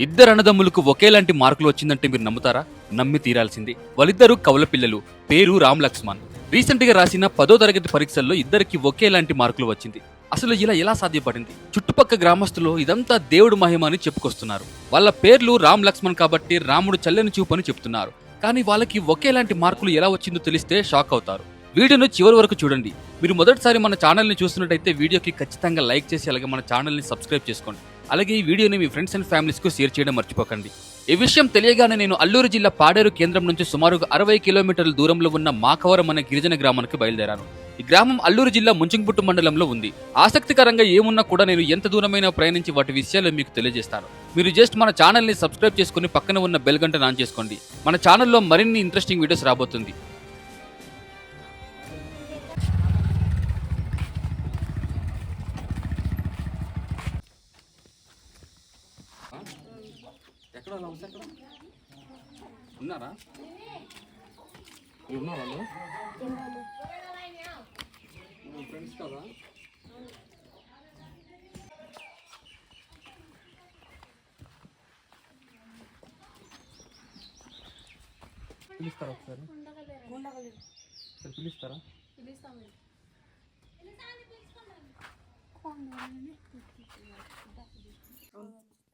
ఇద్దరు అన్నదమ్ములకు ఒకేలాంటి మార్కులు వచ్చిందంటే మీరు నమ్ముతారా? నమ్మి తీరాల్సింది. వాళ్ళిద్దరూ కవల పిల్లలు పేరు రామ్ లక్ష్మణ్. రీసెంట్గా రాసిన పదో తరగతి పరీక్షల్లో ఇద్దరికి ఒకేలాంటి మార్కులు వచ్చింది. అసలు ఇలా ఎలా సాధ్యపడింది? చుట్టుపక్క గ్రామస్తులు ఇదంతా దేవుడు మహిమ అని చెప్పుకొస్తున్నారు. వాళ్ళ పేర్లు రామ్ లక్ష్మణ్ కాబట్టి రాముడు చల్లని చూపు అని చెప్తున్నారు. కానీ వాళ్ళకి ఒకేలాంటి మార్కులు ఎలా వచ్చిందో తెలిస్తే షాక్ అవుతారు. వీడియోను చివరి వరకు చూడండి. మీరు మొదటిసారి మన ఛానల్ని చూస్తున్నట్టయితే వీడియోకి ఖచ్చితంగా లైక్ చేసి అలాగే మన ఛానల్ని సబ్స్క్రైబ్ చేసుకోండి. అలాగే ఈ వీడియోని మీ ఫ్రెండ్స్ అండ్ ఫ్యామిలీస్కు షేర్ చేయడం మర్చిపోకండి. ఈ విషయం తెలియగానే నేను అల్లూరు జిల్లా పాడేరు కేంద్రం నుంచి సుమారుగా అరవై కిలోమీటర్ల దూరంలో ఉన్న మాకవరం అనే గిరిజన గ్రామానికి బయలుదేరాను. ఈ గ్రామం అల్లూరు జిల్లా ముంచింగుపుట్టు మండలంలో ఉంది. ఆసక్తికరంగా ఏమున్నా కూడా నేను ఎంత దూరమైన ప్రయాణించి వాటి విషయాలు మీకు తెలియజేస్తాను. మీరు జస్ట్ మన ఛానల్ని సబ్స్క్రైబ్ చేసుకుని పక్కన ఉన్న బెల్ నాన్ ఆన్ చేసుకోండి. మన ఛానల్లో మరిన్ని ఇంట్రెస్టింగ్ వీడియోస్ రాబోతుంది. ఎక్కడ ఉన్నారా? ఉన్నారా ఫ్రెండ్స్ కదా? పిలుస్తారా ఒకసారి? సరే పిలుస్తారా? పిలుస్తాం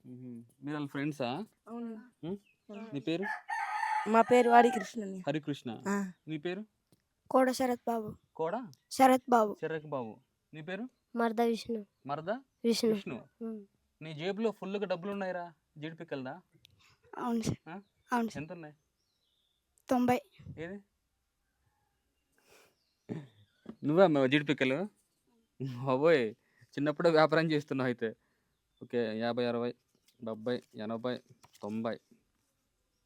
మీరు వాళ్ళ ఫ్రెండ్సా? నీ పేరు? మా పేరు హరికృష్ణ. ఆ, నీ పేరు? కోడ శరత్ బాబు. కోడా? శరత్ బాబు. చిరక్ బాబు. నీ పేరు? మర్ద విష్ణు. మరదా? విష్ణు. విష్ణు. నీ జేబులో ఫుల్గా డబ్బులు ఉన్నాయిరా జీడిపిక్కలదా? అవును సార్? అవును ఎంత ఉన్నాయి తొంభై. ఏది? నువ్వే అమ్మావు జీడిపిక్కలు? బాబోయ్ చిన్నప్పుడే వ్యాపారం చేస్తున్నావు అయితే. ఓకే యాభై అరవై. డెబ్బై ఎనభై తొంభై.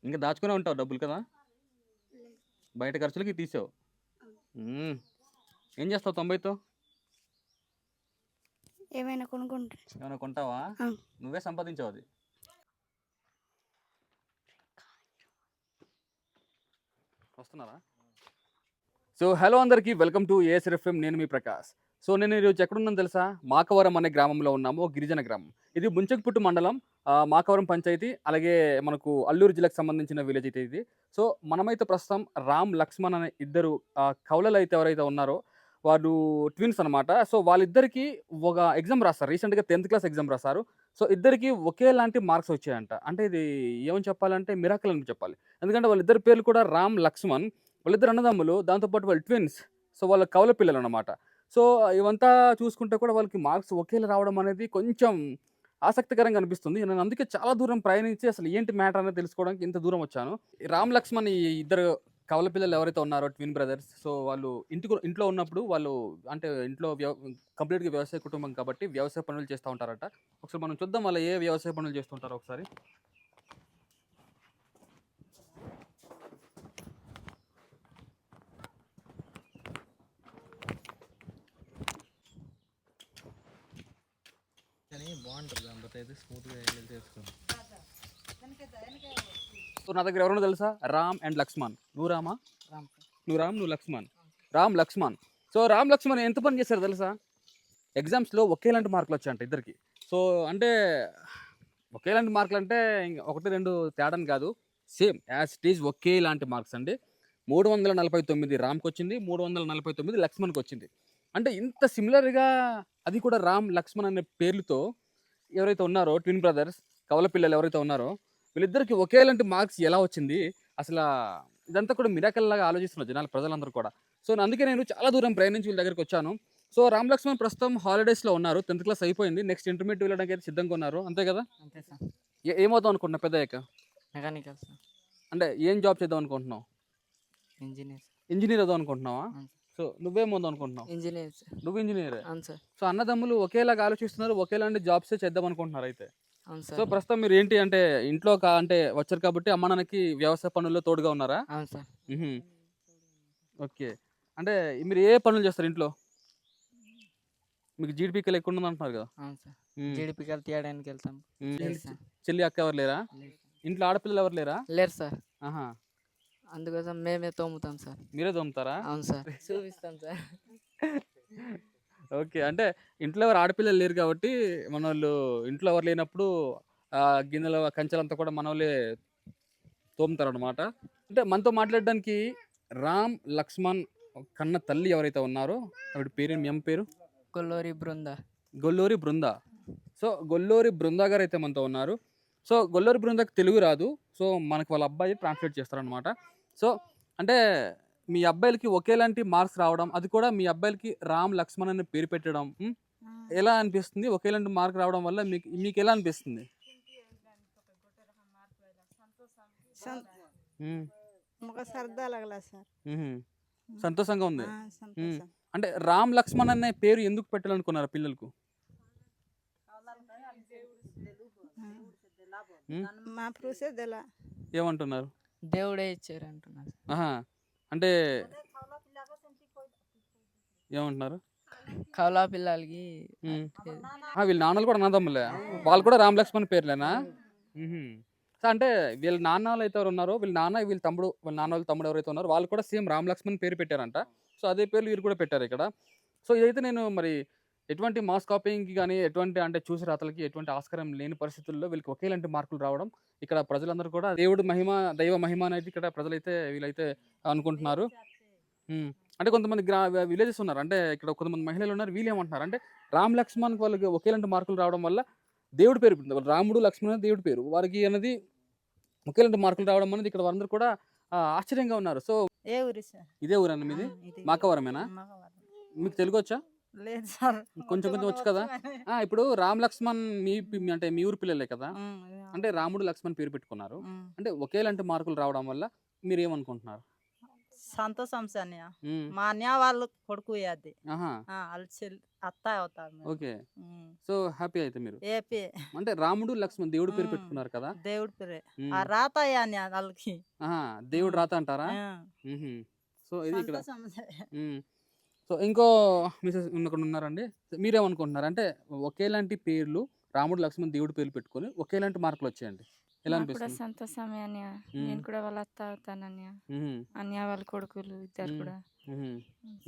ఇంకా దాచుకునే ఉంటావు డబ్బులు కదా? బయట ఖర్చులకి తీసావు. ఏం చేస్తావు తొంభైతో? ఏమైనా కొనుక్కుంటా. ఏమైనా కొంటావా. నువ్వే సంపాదించావు అది. వస్తున్నారా సో హలో అందరికీ వెల్కమ్ టు ఏఎస్ఎఫ్ఎం నేను మీ ప్రకాష్. సో నేను ఈరోజు ఎక్కడున్నాను తెలుసా? మాకవరం అనే గ్రామంలో ఉన్నాము. గిరిజన గ్రామం. ఇది ముంచకపుట్టు మండలం. మాకవరం పంచాయతీ అలాగే మనకు అల్లూరు జిల్లాకు సంబంధించిన విలేజ్ అయితే ఇది. సో మనమైతే ప్రస్తుతం రామ్ లక్ష్మణ్ అనే ఇద్దరు కవులలు అయితే ఎవరైతే ఉన్నారో వాళ్ళు ట్విన్స్ అనమాట సో వాళ్ళిద్దరికి ఒక ఎగ్జామ్ రాస్తారు. రీసెంట్గా టెన్త్ క్లాస్ ఎగ్జామ్ రాస్తారు సో ఇద్దరికి ఒకేలాంటి మార్క్స్ వచ్చాయంట. అంటే ఇది ఏమని చెప్పాలంటే మిరాకల్ అని చెప్పాలి. ఎందుకంటే వాళ్ళిద్దరి పేర్లు కూడా రామ్ లక్ష్మణ్ వాళ్ళిద్దరు అన్నదమ్ములు దాంతోపాటు వాళ్ళు ట్విన్స్. సో వాళ్ళ కవల పిల్లలు అనమాట సో ఇవంతా చూసుకుంటే కూడా వాళ్ళకి మార్క్స్ ఒకేలా రావడం అనేది కొంచెం ఆసక్తికరంగా అనిపిస్తుంది. నేను అందుకే చాలా దూరం ప్రయాణించి అసలు ఏంటి మ్యాటర్ అనేది తెలుసుకోవడానికి ఇంత దూరం వచ్చాను. రామ్ లక్ష్మణ్ ఈ ఇద్దరు కవల పిల్లలు ఎవరైతే ఉన్నారో ట్విన్ బ్రదర్స్ సో వాళ్ళు ఇంటికి ఇంట్లో ఉన్నప్పుడు వాళ్ళు అంటే ఇంట్లో వ్యవ కంప్లీట్గా వ్యవసాయ కుటుంబం కాబట్టి వ్యవసాయ పనులు చేస్తూ ఉంటారట. ఒకసారి మనం చూద్దాం వాళ్ళు ఏ వ్యవసాయ పనులు చేస్తుంటారో ఒకసారి కానీ బాగుంటుంది దాంతో అయితే స్మూత్గా వెళ్ళి చేసుకోండి. సో నా దగ్గర ఎవరన్నా తెలుసా? రామ్ అండ్ లక్ష్మణ్. నువ్వు రామా? నువ్వు రామ్ నువ్వు లక్ష్మణ్. రామ్ లక్ష్మణ్. సో రామ్ లక్ష్మణ్ ఎంత పని చేశారు తెలుసా? ఎగ్జామ్స్లో ఒకేలాంటి మార్కులు వచ్చాయంట ఇద్దరికి. సో అంటే ఒకేలాంటి మార్కులు అంటే ఇంక ఒకటి రెండు తేడాని కాదు. సేమ్ యాజ్ ఇట్ ఈజ్ ఒకేలాంటి మార్క్స్ అండి. మూడు వందల నలభై తొమ్మిది రామ్కి వచ్చింది మూడు వందల నలభై తొమ్మిది లక్ష్మణ్కి వచ్చింది. అంటే ఇంత సిమిలర్గా అది కూడా రామ్ లక్ష్మణ్ అనే పేర్లతో ఎవరైతే ఉన్నారో ట్విన్ బ్రదర్స్ కవల పిల్లలు ఎవరైతే ఉన్నారో వీళ్ళిద్దరికి ఒకేలాంటి మార్క్స్ ఎలా వచ్చింది? అసలు ఇదంతా కూడా మిరాకల్ లాగా ఆలోచిస్తున్నారు జనాలు ప్రజలందరూ కూడా. సో అందుకే నేను చాలా దూరం ప్రయాణించి వీళ్ళ దగ్గరికి వచ్చాను. సో రామ్ లక్ష్మణ్ ప్రస్తుతం హాలిడేస్లో ఉన్నారు. టెన్త్ క్లాస్ అయిపోయింది. నెక్స్ట్ ఇంటర్మీడియట్ వెళ్ళడానికి అయితే సిద్ధంగా ఉన్నారు. అంతే కదా? అంతే సార్. ఏమవుతాం అనుకుంటున్నా పెద్ద అయ్యాక మెకానికల్ సార్. అంటే ఏం జాబ్ చేద్దాం అనుకుంటున్నావు? ఇంజనీర్ ఇంజనీర్ అవుదాం అనుకుంటున్నావా? సో నువ్వేమవుదాం అనుకుంటున్నావు ఇంజనీర్ సార్. నువ్వు ఇంజనీర్? అవును సార్. సో అన్నదమ్ములు ఒకేలాగా ఆలోచిస్తున్నారు ఒకేలాంటి జాబ్సే చేద్దాం అనుకుంటున్నారు అయితే? అవును సో ప్రస్తుతం మీరు ఏంటి అంటే ఇంట్లో కా- అంటే వచ్చారు కాబట్టి అమ్మ నాన్నకి వ్యవసాయ పనుల్లో తోడుగా ఉన్నారా? అవును సార్. ఓకే. అంటే మీరు ఏ పనులు చేస్తారు ఇంట్లో? మీకు జీడిపికలు ఎక్కువ ఉంది అంటున్నారు కదా. అవును సార్. మ్మ్. జీడిపికలు తీయడానికి వెళ్తాం. మ్మ్. లేదు సార్. చెల్లి అక్క ఎవరు లేరా? ఇంట్లో ఆడపిల్లలు ఎవరు లేరా? లేరు సార్. ఆహా. అందుకోసం మేమే తోముతాం సార్. మీరే దొమ్ముతారా అవును సార్. చూపిస్తాం సార్. ఓకే అంటే ఇంట్లో ఎవరు ఆడపిల్లలు లేరు కాబట్టి మన వాళ్ళు ఇంట్లో ఎవరు లేనప్పుడు ఆ, గిన్నెల కంచెలంతా కూడా మనోళ్ళే తోముతారు అనమాట అంటే మనతో మాట్లాడడానికి రామ్ లక్ష్మణ్ కన్న తల్లి ఎవరైతే ఉన్నారో ఆవిడ పేరు అమ్మ పేరు? కొల్లూరి బృంద. గొల్లూరి బృంద. సో గొల్లూరి బృంద గారు అయితే మనతో ఉన్నారు. సో గొల్లూరు బృందకు తెలుగు రాదు. సో మనకు వాళ్ళ అబ్బాయి ట్రాన్స్లేట్ చేస్తారనమాట సో అంటే మీ అబ్బాయిలకి ఒకేలాంటి మార్క్స్ రావడం అది కూడా మీ అబ్బాయిలకి రామ్ లక్ష్మణ్ అనే పేరు పెట్టడం ఎలా అనిపిస్తుంది? ఒకేలాంటి మార్క్ రావడం వల్ల మీకు మీకు ఎలా అనిపిస్తుంది? సంతోషంగా ఉంది? అంటే రామ్ లక్ష్మణ్ అనే పేరు ఎందుకు పెట్టాలనుకున్నారు పిల్లలకు? మా? ప్రూసే ఏమంటున్నారు? దేవుడే ఇచ్చారు అంటున్నారు. అంటే ఏమంటున్నారు? కౌలా పిల్లలకి వీళ్ళ నాన్నలు కూడా అన్నదమ్ములే. వాళ్ళు కూడా రామ్ లక్ష్మణ్ పేర్లేనా అంటే వీళ్ళ నాన్నలు అయితే ఎవరు ఉన్నారో వీళ్ళ నాన్న వీళ్ళ తమ్ముడు వీళ్ళ నాన్న వాళ్ళ తమ్ముడు ఎవరైతే ఉన్నారో వాళ్ళు కూడా సేమ్ రామ్ లక్ష్మణ్ పేరు పెట్టారంట. సో అదే పేర్లు వీరు కూడా పెట్టారు ఇక్కడ. సో ఇదైతే నేను మరి ఎటువంటి మాస్ కాపీయింగ్కి కానీ ఎటువంటి అంటే చూసి రాతలకి ఎటువంటి ఆస్కారం లేని పరిస్థితుల్లో వీళ్ళకి ఒకేలాంటి మార్కులు రావడం ఇక్కడ ప్రజలందరూ కూడా దేవుడు మహిమ దైవ మహిమ అనేది ఇక్కడ ప్రజలైతే వీళ్ళైతే అనుకుంటున్నారు. అంటే కొంతమంది గ్రా విలేజెస్ ఉన్నారు. అంటే ఇక్కడ కొంతమంది మహిళలు ఉన్నారు. వీళ్ళు ఏమంటున్నారు అంటే రామ్ లక్ష్మణ్ వాళ్ళకి ఒకేలాంటి మార్కులు రావడం వల్ల దేవుడి పేరు రాముడు లక్ష్మణ్ అనేది దేవుడి పేరు. వారికి అనేది ఒకేలాంటి మార్కులు రావడం అనేది ఇక్కడ వారందరూ కూడా ఆశ్చర్యంగా ఉన్నారు. సో ఏ ఊరి సార్? ఇదే ఊరన్న మీది. మాకవరమేనా. మీకు తెలుగు వచ్చా లేదు సార్. కొంచెం కొంచెం వచ్చు కదా? ఆ, ఇప్పుడు రామ్ లక్ష్మణ్ మీ అంటే మీ ఊరు పిల్లలే కదా? అంటే రాముడు లక్ష్మణ్ పేరు పెట్టుకున్నారు. అంటే ఒకేలాంటి మార్కులు రావడం వల్ల మీరు ఏమనుకుంటున్నారు సంతోషం. ఉమ్, మా అన్నయ్య వాళ్ళు కొడుకు అది. అత్త అవుతారు. ఓకే. సో హ్యాపీ అయితే మీరు? ఏపీ అంటే రాముడు లక్ష్మణ్ దేవుడి పేరు. పెట్టుకున్నారు కదా? దేవుడి పేరే. ఆ రాత వాళ్ళకి? దేవుడు రాత అంటారా. సో ఇది ఇక్కడ. సో ఇంకో మిసెస్ ఇక్కడ ఉన్నారండి మీరేమనుకుంటున్నారు? అంటే ఒకేలాంటి పేర్లు రాముడు లక్ష్మణ్ దేవుడి పేర్లు పెట్టుకొని ఒకేలాంటి మార్కులు వచ్చాయండి ఎలా కూడా అనిపిస్తుంది? సంతోషమే మ్మ్. నేను కూడా వాళ్ళ అత్త అవుతాను అన్నయ్య మ్మ్. అన్నయ్య వాళ్ళ కొడుకులు ఇద్దరు. కూడా. మ్మ్.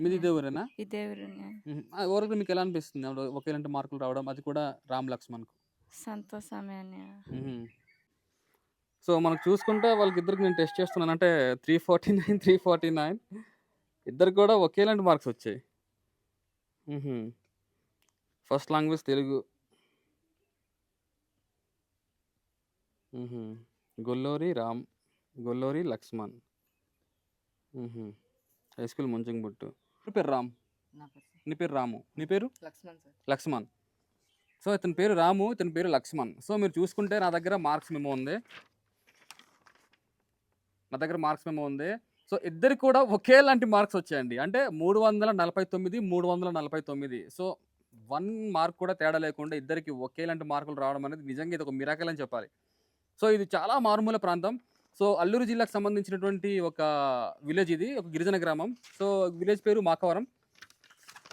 మీది ఇదే ఊరేనా ఇదే ఊరు అన్నయ్య. ఓవరాల్గా మీకు ఎలా అనిపిస్తుంది? అప్పుడు ఒకేలాంటి మార్కులు రావడం అది కూడా రామ్ లక్ష్మణ్కు. సంతోషమే మ్మ్. సో మనకు చూసుకుంటే వాళ్ళకి ఇద్దరికి నేను టెస్ట్ చేస్తున్నాను. అంటే three forty nine three forty nine. ఇద్దరు కూడా ఒకేలాంటి మార్క్స్ వచ్చాయి. First language Telugu. Golluri Ram Golluri Lakshman. High school Munchingiputtu నీ పేరు రామ్? నా పేరు రాము? నీ పేరు? లక్ష్మణ్ సార్. లక్ష్మణ్. సో ఇతని పేరు రాము ఇతని పేరు లక్ష్మణ్. సో మీరు చూసుకుంటే నా దగ్గర మార్క్స్ మెమో ఉంది. నా దగ్గర మార్క్స్ మెమో ఉంది. సో ఇద్దరికి కూడా ఒకేలాంటి మార్క్స్ వచ్చాయండి. అంటే మూడు వందల నలభై తొమ్మిది మూడు వందల నలభై తొమ్మిది. సో వన్ మార్క్ కూడా తేడా లేకుండా ఇద్దరికి ఒకేలాంటి మార్కులు రావడం అనేది నిజంగా ఇది ఒక మిరాకల్ అని చెప్పాలి. సో ఇది చాలా మారుమూల ప్రాంతం. సో అల్లూరు జిల్లాకు సంబంధించినటువంటి ఒక విలేజ్ ఇది ఒక గిరిజన గ్రామం. సో విలేజ్ పేరు మాకవరం.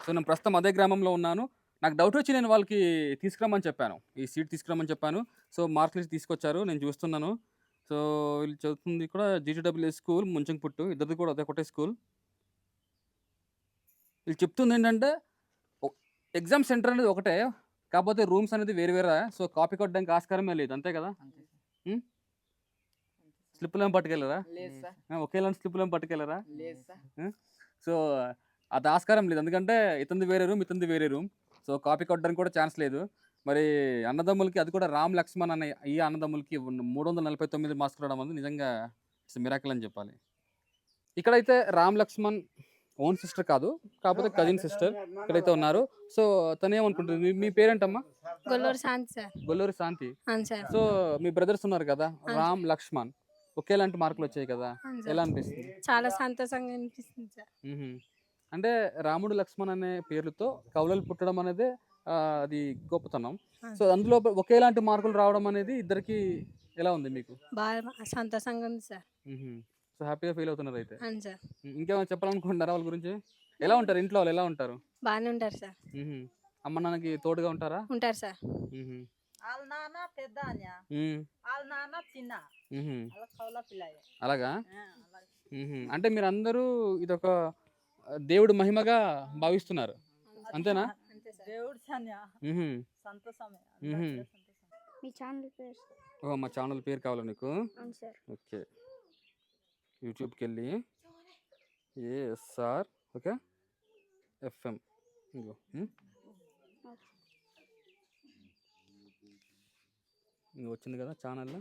సో నేను ప్రస్తుతం అదే గ్రామంలో ఉన్నాను. నాకు డౌట్ వచ్చి నేను వాళ్ళకి తీసుకురమ్మని చెప్పాను. ఈ సీట్ తీసుకురమ్మని చెప్పాను. సో మార్క్ లిస్ట్ తీసుకొచ్చారు. నేను చూస్తున్నాను. సో వీళ్ళు చదువుతుంది కూడా జీటీడబ్ల్యూ స్కూల్ ముంచంపుట్టు ఇద్దరిది కూడా అదే ఒకటే స్కూల్. వీళ్ళు చెప్తుంది ఏంటంటే ఎగ్జామ్ సెంటర్ అనేది ఒకటే కాకపోతే రూమ్స్ అనేది వేరు వేరే. సో కాపీ కొట్టడానికి ఆస్కారమే లేదు. అంతే కదా? స్లిప్పులు ఏం పట్టుకెళ్ళరా? లేదు సార్. ఆ, ఒకేలాంటి స్లిప్పులు ఏం పట్టుకెళ్ళరా? లేదు సార్. సో అది ఆస్కారం లేదు. ఎందుకంటే ఇతంది వేరే రూమ్ ఇతంది వేరే రూమ్. సో కాపీ కొట్టడానికి కూడా ఛాన్స్ లేదు. మరి అన్నదమ్ములకి అది కూడా రామ్ లక్ష్మణ్ అనే ఈ అన్నదమ్ములకి మూడు వందల నలభై తొమ్మిది మార్క్స్ రావడం అనేది నిజంగా ఇట్స్ మిరాకిల్ అని చెప్పాలి. ఇక్కడైతే రామ్ లక్ష్మణ్ ఓన్ సిస్టర్ కాదు కాకపోతే కజిన్ సిస్టర్ ఇక్కడైతే ఉన్నారు. సో తను ఏమనుకుంటుంది మీ- పేరేంటమ్మా? గొల్లూరు శాంతి సార్. గొల్లూరి శాంతి. సో మీ బ్రదర్స్ ఉన్నారు కదా రామ్ లక్ష్మణ్. ఒకేలాంటి మార్కులు వచ్చాయి కదా ఎలా అనిపిస్తుంది? చాలా సంతోషంగా అనిపిస్తుంది సార్. అంటే రాముడు లక్ష్మణ్ అనే పేర్లతో కవులలు పుట్టడం అనేది అది గొప్పతనం. సో అందులో ఒకేలాంటి మార్కులు రావడం అనేది ఇద్దరికి ఎలా ఉంది మీకు? బాగా సంతోషంగా ఉంది సార్. సో హ్యాపీగా ఫీల్ అవుతున్నారు అయితే. అవును సార్. ఇంకేమైనా చెప్పాలనుకుంటున్నారా వాళ్ళ గురించి? ఎలా ఉంటారు? ఇంట్లో వాళ్ళు ఎలా ఉంటారు? బాగానే ఉంటారు సార్. మ్మ్. అమ్మ నాన్నకి తోడుగా ఉంటారా? ఉంటారు సార్. వాళ్ళ నాన్న పెద్ద. వాళ్ళ నాన్న చిన్న. అలాగా. అంటే మీరు అందరూ ఇదొక దేవుడి మహిమగా భావిస్తున్నారు. అంతేనా? దేవుడు సంతోషమే మా ఛానల్ పేరు కావాలా నీకు? ఓకే. యూట్యూబ్కి వెళ్ళి ఏఎస్ఆర్ ఓకే? ఎఫ్ఎం. ఇంకో ఇంక వచ్చింది కదా ఛానల్లో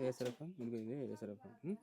ఏఎస్ఆర్ఎఫ్ఎం ఇంకో ఇది ఏఎస్ఆర్